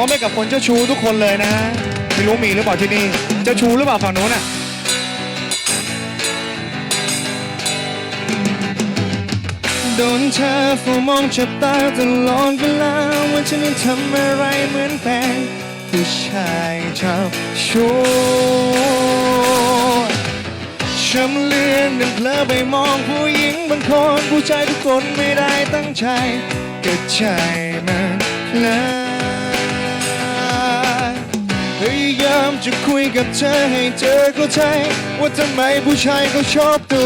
มอบให้กับคนเจ้าชู้ทุกคนเลยนะไม่รู้มีหรือเปล่าที่นี่เจ้าชู้หรือเปล่าฝั่งโน้นอะโดนเธอเฝ้ามองจับตาตลอดเวลาว่าฉันนั้นทำอะไรเหมือนแฟนผู้ชายชอบชู้ช้ำเลือนนั้นเพลอไปมองผู้หญิงบางคนผู้ชายทุกคนไม่ได้ตั้งใจก็ใจมัน คุยกับเธอให้เธอเข้าใจ ว่าทำไมผู้ชายเขาชอบดู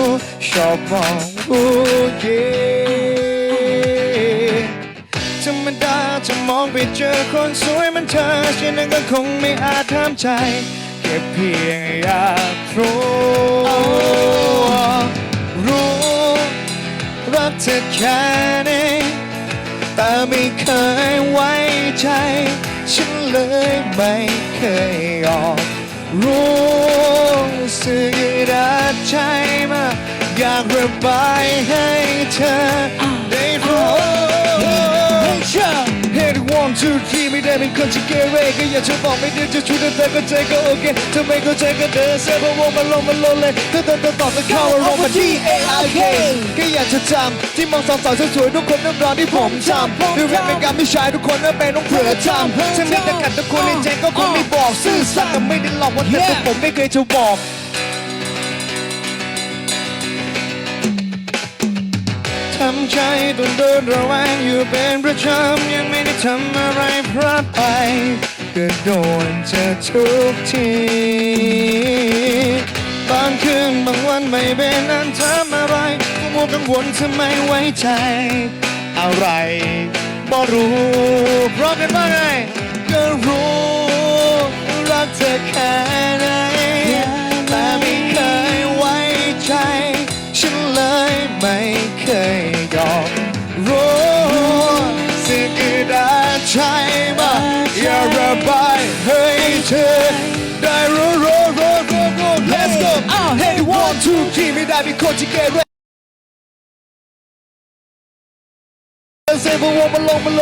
ชอบมองผู้หญิงธรรมดาจะมองไปเจอคนสวยมันเธอฉันนั้นก็คงไม่อาจทำใจแค่เพียงอยากรู้รู้รักเธอแค่ไหนแต่ไม่เคยไว้ใจ ฉันเลยไม่เคยยอมรู้สึกดัดใจมากอยากระบายให้เธอ one two three ไม่ได้เป็นคนที่เกเรก็อยากจะบอกไม่ได้จะช่วยแต่เธอก็ใจก็โอเคถ้าไม่เข้าใจก็เดินเซฟเพราะว่ามันลงมันลงเลยถ้าเธอต้องตอบจะเข้าอารมณ์มาที่ A I K ก็อยากจะจำที่มองสาวๆสวยๆทุกคนน้ำร้อนที่ผมจำดูแลเป็นการไม่ชายทุกคนนั่นเป็นต้องเผื่อจำฉันมีแต่กัดทุกคนในใจก็คงไม่บอกซื่อสัตย์แต่ไม่ได้หลอกว่าแต่ตัวผมไม่เคยจะบอกำใจตุนเดินระแวงอยู่เป็นประจำยังไม่ได้ทำอะไรพลาดไปก็โดนเธอทุกทีบางคืนบางวันไม่เป็นอันทำอะไรก็มัวกังวลทำไมไว้ใจ อะไรบ่รู้เพราะกันว่าไงก็รู้รักเธอแค่ อย่าระบายให้เธอได้รู้รู้รู้รู้รู้ Let's go อ้าว Hey one two three ไม่ได้มีคนที่เกเรเซฟวงมันลงมัน